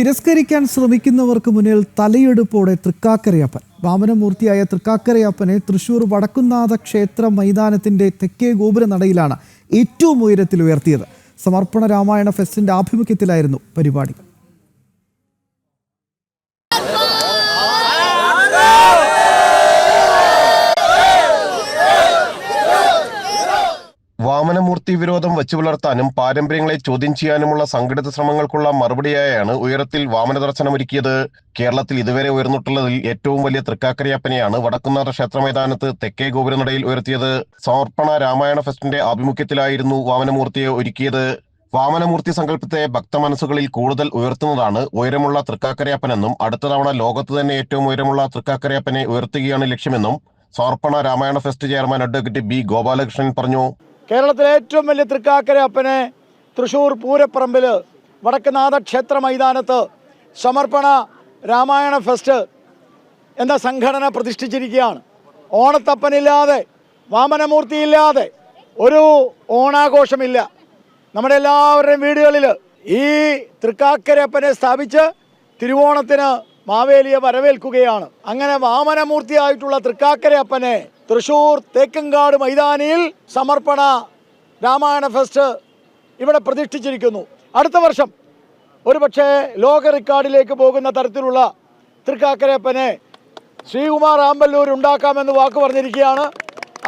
തിരസ്കരിക്കാൻ ശ്രമിക്കുന്നവർക്ക് മുന്നിൽ തലയെടുപ്പോടെ തൃക്കാക്കരയപ്പൻ. വാമനമൂർത്തിയായ തൃക്കാക്കരയപ്പനെ തൃശൂർ വടക്കുന്നാഥ ക്ഷേത്ര മൈതാനത്തിന്റെ തെക്കേ ഗോപുര നടയിലാണ് ഏറ്റവും ഉയരത്തിൽ ഉയർത്തിയത്. സമർപ്പണ രാമായണ ഫെസ്റ്റിന്റെ ആഭിമുഖ്യത്തിലായിരുന്നു പരിപാടി. വാമനമൂർത്തി വിരോധം വച്ചു പുലർത്താനും പാരമ്പര്യങ്ങളെ ചോദ്യം ചെയ്യാനുമുള്ള സംഘടിത ശ്രമങ്ങൾക്കുള്ള മറുപടിയായാണ് ഉയരത്തിൽ വാമന ദർശനമൊരുക്കിയത് കേരളത്തിൽ ഇതുവരെ ഉയർന്നിട്ടുള്ളതിൽ ഏറ്റവും വലിയ തൃക്കാക്കരയപ്പനെയാണ് വടക്കുന്നാഥ ക്ഷേത്ര മൈതാനത്ത് തെക്കേ ഗോപുരനടയിൽ ഉയർത്തിയത്. സമർപ്പണ രാമായണ ഫെസ്റ്റിന്റെ ആഭിമുഖ്യത്തിലായിരുന്നു വാമനമൂർത്തിയെ ഒരുക്കിയത്. വാമനമൂർത്തി സങ്കല്പത്തെ ഭക്തമനസ്സുകളിൽ കൂടുതൽ ഉയർത്തുന്നതാണ് ഉയരമുള്ള തൃക്കാക്കരയപ്പനെന്നും അടുത്ത തവണ ലോകത്ത് തന്നെ ഏറ്റവും ഉയരമുള്ള തൃക്കാക്കരയപ്പനെ ഉയർത്തുകയാണ് ലക്ഷ്യമെന്നും Samarpana Ramayana fest chairman advocate B Gopalakrishnan പറഞ്ഞു. കേരളത്തിലെ ഏറ്റവും വലിയ തൃക്കാക്കര അപ്പനെ തൃശ്ശൂർ പൂരപ്പറമ്പിൽ വടക്കുനാഥ ക്ഷേത്ര മൈതാനത്ത് സമർപ്പണ രാമായണ ഫെസ്റ്റ് എന്ന സംഘടന പ്രതിഷ്ഠിച്ചിരിക്കുകയാണ്. ഓണത്തപ്പനില്ലാതെ വാമനമൂർത്തിയില്ലാതെ ഒരു ഓണാഘോഷമില്ല. നമ്മുടെ എല്ലാവരുടെയും വീടുകളിൽ ഈ തൃക്കാക്കരപ്പനെ സ്ഥാപിച്ച് തിരുവോണത്തിന് മാവേലിയെ വരവേൽക്കുകയാണ്. അങ്ങനെ വാമനമൂർത്തിയായിട്ടുള്ള തൃക്കാക്കരയപ്പനെ തൃശൂർ തേക്കങ്കാട് മൈതാനിയിൽ സമർപ്പണ രാമായണ ഫെസ്റ്റ് ഇവിടെ പ്രതിഷ്ഠിച്ചിരിക്കുന്നു. അടുത്ത വർഷം ഒരുപക്ഷെ ലോക റെക്കോർഡിലേക്ക് പോകുന്ന തരത്തിലുള്ള തൃക്കാക്കരയപ്പനെ ശ്രീകുമാർ ആമ്പല്ലൂർ ഉണ്ടാക്കാമെന്ന് വാക്ക് പറഞ്ഞിരിക്കുകയാണ്.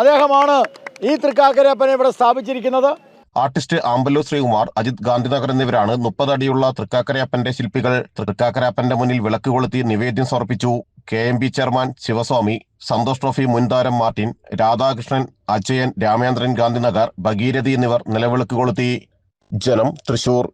അദ്ദേഹമാണ് ഈ തൃക്കാക്കരയപ്പനെ ഇവിടെ സ്ഥാപിച്ചിരിക്കുന്നത്. ആർട്ടിസ്റ്റ് ആമ്പല്ലൂർ ശ്രീകുമാർ അജിത് ഗാന്ധിനഗർ എന്നിവരാണ് മുപ്പതടിയുള്ള തൃക്കാക്കരയപ്പന്റെ ശില്പികൾ തൃക്കാക്കരയപ്പന്റെ മുന്നിൽ വിളക്ക് കൊളുത്തി നിവേദ്യം സമർപ്പിച്ചു. K M B chairman Sivaswamy. Santosh trophy മുൻതാരം Martin Radhakrishnan Ajayan Ramendran Gandhinagar Bhageerathi എന്നിവർ നിലവിളക്ക് കൊളുത്തി ജനം തൃശൂർ